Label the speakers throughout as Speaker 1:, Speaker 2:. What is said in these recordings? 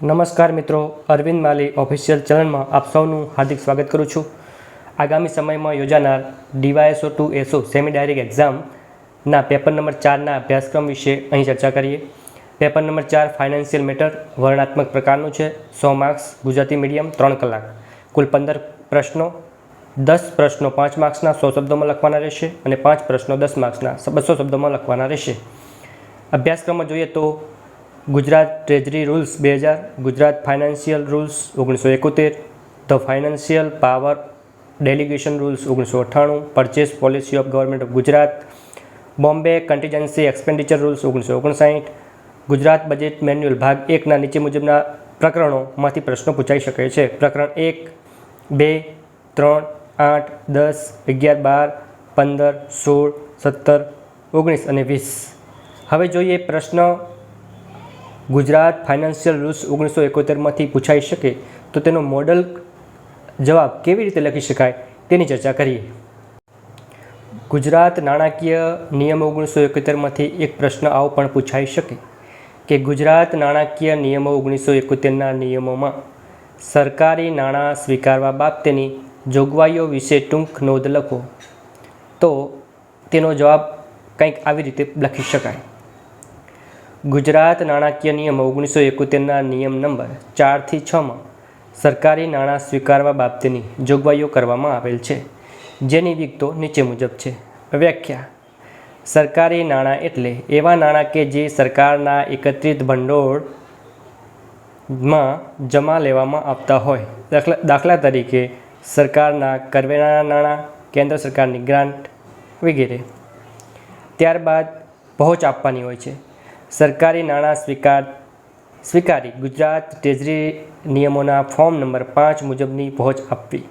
Speaker 1: નમસ્કાર મિત્રો, અરવિંદ માલી ઓફિશિયલ ચેનલમાં આપ સૌનું હાર્દિક સ્વાગત કરું છું. આગામી સમયમાં યોજાનાર DYSO to ASO semi direct એક્ઝામના paper number ચારના અભ્યાસક્રમ વિશે અહીં ચર્ચા કરીએ. પેપર નંબર ચાર ફાઇનાન્શિયલ મેટર વર્ણનાત્મક પ્રકારનું છે. સો માર્ક્સ ગુજરાતી મીડિયમ ત્રણ કલાક. કુલ પંદર પ્રશ્નો, દસ પ્રશ્નો પાંચ માર્ક્સના સો શબ્દોમાં લખવાના રહેશે અને પાંચ પ્રશ્નો દસ માર્ક્સના બસો શબ્દોમાં લખવાના રહેશે. અભ્યાસક્રમમાં જોઈએ તો ગુજરાત ટ્રેજરી રૂલ્સ બે હજાર, ગુજરાત ફાઇનાન્શિયલ રૂલ્સ ઓગણીસો એકોતેર, the financial power delegation rules ઓગણીસો અઠ્ઠાણું, purchase policy of government of Gujarat, Bombay contingency expenditure rules ઓગણીસો ઓગણસાઠ, ગુજરાત બજેટ મેન્યુઅલ ભાગ એકના નીચે મુજબના પ્રકરણોમાંથી પ્રશ્નો પૂછાઈ શકે છે. પ્રકરણ એક, બે, ત્રણ, આઠ, દસ, અગિયાર, બાર, પંદર, સોળ, સત્તર, ઓગણીસ અને વીસ. હવે જોઈએ પ્રશ્ન ગુજરાત ફાઇનાન્શિયલ રૂલ્સ ઓગણીસો એકોતેરમાંથી પૂછાઈ શકે તો તેનો મોડલ જવાબ કેવી રીતે લખી શકાય તેની ચર્ચા કરીએ. ગુજરાત નાણાકીય નિયમ ઓગણીસો એકોતેરમાંથી એક પ્રશ્ન આવો પણ પૂછાઈ શકે કે ગુજરાત નાણાકીય નિયમો ઓગણીસો એકોતેરના નિયમોમાં સરકારી નાણાં સ્વીકારવા બાબતેની જોગવાઈઓ વિશે ટૂંક નોંધ લખો તો તેનો જવાબ કંઈક આવી રીતે લખી શકાય. ગુજરાત નાણાકીય નિયમ ઓગણીસો એકોતેરના નિયમ નંબર ચારથી છમાં સરકારી નાણાં સ્વીકારવા બાબતેની જોગવાઈઓ કરવામાં આવેલ છે. જેની વિગતો નીચે મુજબ છે. વ્યાખ્યા. સરકારી નાણાં એટલે એવા નાણાં કે જે સરકારના એકત્રિત ભંડોળમાં જમા લેવામાં આવતા હોય. દાખલા દાખલા તરીકે સરકારના કરવેરાના નાણાં, કેન્દ્ર સરકારની ગ્રાન્ટ વગેરે. ત્યારબાદ પહોંચ આપવાની હોય છે. સરકારી નાણાં સ્વીકાર સ્વીકારી. ગુજરાત ટ્રેઝરી નિયમોના ફોર્મ નંબર પાંચ મુજબની પહોંચ આપવી.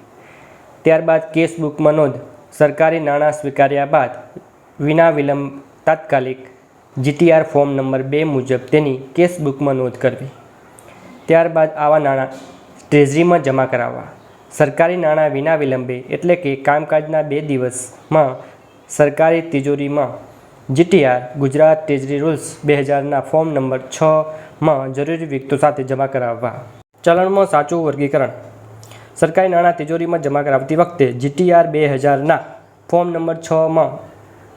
Speaker 1: ત્યારબાદ કેસ બુકમાં નોંધ. સરકારી નાણાં સ્વીકાર્યા બાદ વિના વિલંબ તાત્કાલિક જીટીઆર ફોર્મ નંબર બે મુજબ તેની કેસ બુકમાં નોંધ કરવી. ત્યારબાદ આવા નાણાં ટ્રેઝરીમાં જમા કરાવવા. સરકારી નાણાં વિના વિલંબે એટલે કે કામકાજના બે દિવસમાં સરકારી તિજોરીમાં જીટીઆર, ગુજરાત ટ્રેઝરી રૂલ્સ બે હજારના ફોર્મ નંબર છમાં જરૂરી વિગતો સાથે જમા કરાવવા. ચલણમાં સાચું વર્ગીકરણ. સરકારી નાણાં તિજોરીમાં જમા કરાવતી વખતે જીટીઆર બે હજારના ફોર્મ નંબર છમાં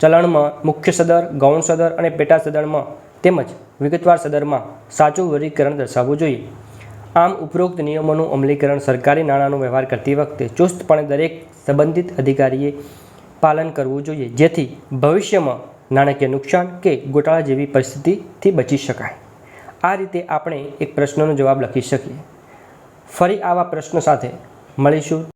Speaker 1: ચલણમાં મુખ્ય સદર, ગૌણ સદર અને પેટા સદરમાં તેમજ વિગતવાર સદરમાં સાચું વર્ગીકરણ દર્શાવવું જોઈએ. આમ ઉપરોક્ત નિયમોનું અમલીકરણ સરકારી નાણાંનો વ્યવહાર કરતી વખતે ચુસ્તપણે દરેક સંબંધિત અધિકારીએ પાલન કરવું જોઈએ. જેથી ભવિષ્યમાં નાણાકીય નુકસાન કે ગોટાળા જેવી પરિસ્થિતિથી બચી શકાય. આ રીતે આપણે એક પ્રશ્નનો જવાબ લખી શકીએ. ફરી આવા પ્રશ્નો સાથે મળીશું.